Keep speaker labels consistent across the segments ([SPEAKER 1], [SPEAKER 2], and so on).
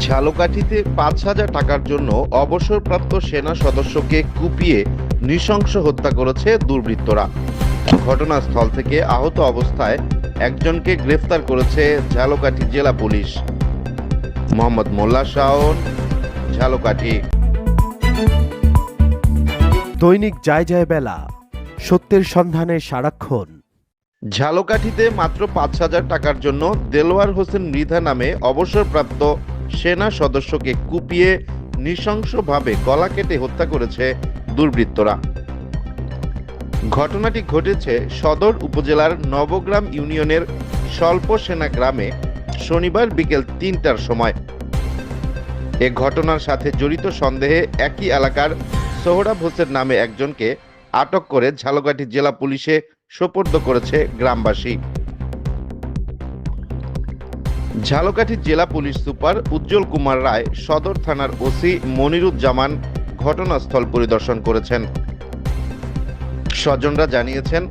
[SPEAKER 1] ঝালকাঠিতে পাঁচ হাজার টাকার জন্য অবসরপ্রাপ্ত সেনা সদস্যকে কুপিয়ে নৃশংস হত্যা করেছে দুর্বৃত্তরা। ঘটনাস্থল থেকে আহত অবস্থায় একজনকে গ্রেফতার করেছে ঝালকাঠি জেলা পুলিশ। মোহাম্মদ মোল্লা শাওন ঝালকাঠি।
[SPEAKER 2] দৈনিক যায় যায় বেলা সত্যের সন্ধানে সারাক্ষণ।
[SPEAKER 1] ঝালকাঠিতে মাত্র পাঁচ হাজার টাকার জন্য দেলোয়ার হোসেন মৃধা নামে অবসরপ্রাপ্ত সেনা সদস্যকে কুপিয়ে নৃশংসভাবে গলা কেটে হত্যা করেছে দুর্বৃত্তরা। ঘটনাটি ঘটেছে সদর উপজেলার নবগ্রাম ইউনিয়নের স্বল্প সেনা গ্রামে শনিবার বিকেল তিনটার সময়। এ ঘটনার সাথে জড়িত সন্দেহে একই এলাকার সোহরাব হোসেন নামে একজনকে আটক করে ঝালকাঠি জেলা পুলিশে সোপর্দ করেছে গ্রামবাসী। ঝালকাঠি জেলা পুলিশ সুপার উজ্জ্বল কুমার রায় সদর থানার ওসি মনিরুজ্জামান ঘটনাস্থল পরিদর্শন করেছেন। স্বজনরা জানিয়েছেন,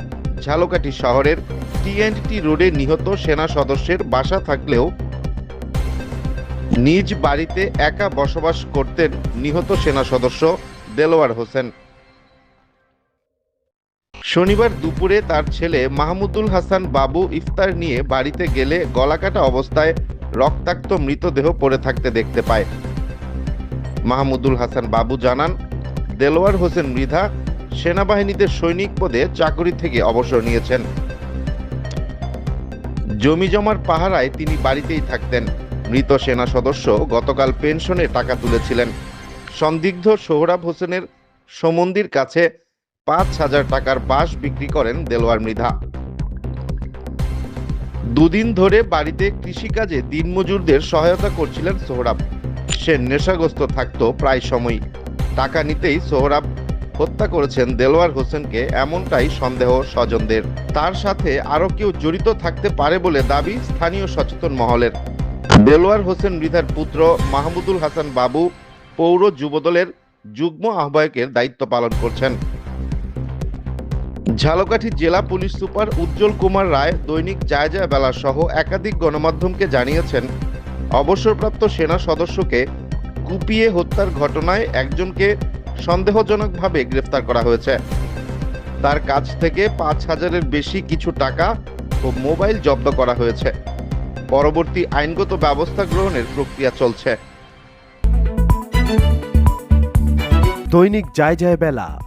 [SPEAKER 1] ঝালকাঠি শহরের টিএনটি রোডে নিহত সেনা সদস্যের বাসা থাকলেও নিজ বাড়িতে একা বসবাস করতেন নিহত সেনা সদস্য দেলোয়ার হোসেন। শনিবার দুপুরে তার ছেলে মাহমুদুল হাসান বাবু ইফতার নিয়ে বাড়িতে গেলে গলাকাটা অবস্থায় রক্তাক্ত মৃতদেহ পড়ে থাকতে দেখতে পায়। মাহমুদুল হাসান বাবু জানান, দেলোয়ার হোসেন মৃধা সেনাবাহিনীতে সৈনিক পদে চাকরি থেকে অবসর নিয়েছেন। জমি জমার পাহারায় তিনি বাড়িতেই থাকতেন। মৃত সেনা সদস্য গতকাল পেনশনে টাকা তুলেছিলেন। সন্দিগ্ধ সোহরাব হোসেনের সমন্দির কাছে পাঁচ হাজার টাকার বাঁশ বিক্রি করেন দেলোয়ার মৃধা। দুদিন ধরে বাড়িতে কৃষিকাজে দিনমজুরদের সহায়তা করছিলেন সোহরাব। সে নেশাগ্রস্ত থাকতো প্রায় সময়ই। টাকা নিতেই সোহরাব হত্যা করেছেন দেলোয়ার হোসেনকে এমনটাই সন্দেহ স্বজনদের। তার সাথে আরও কেউ জড়িত থাকতে পারে বলে দাবি স্থানীয় সচেতন মহলের। দেলোয়ার হোসেন মৃধার পুত্র মাহমুদুল হাসান বাবু পৌর যুবদলের যুগ্ম আহ্বায়কের দায়িত্ব পালন করছেন। ঝালকাঠি জেলা পুলিশ সুপার উজ্জ্বল কুমার রায়, দৈনিক জায়জা বেলা সহ একাধিক গণমাধ্যমকে জানিয়েছেন, অবসরপ্রাপ্ত সেনা সদস্যকে কুপিয়ে হত্যার ঘটনায় একজনকে সন্দেহজনকভাবে গ্রেফতার করা হয়েছে। তার কাছ থেকে পাঁচ হাজারের বেশি কিছু টাকা ও মোবাইল জব্দ করা হয়েছে। পরবর্তী আইনগত ব্যবস্থা গ্রহণের প্রক্রিয়া চলছে।
[SPEAKER 2] দৈনিক যায় যায় বেলা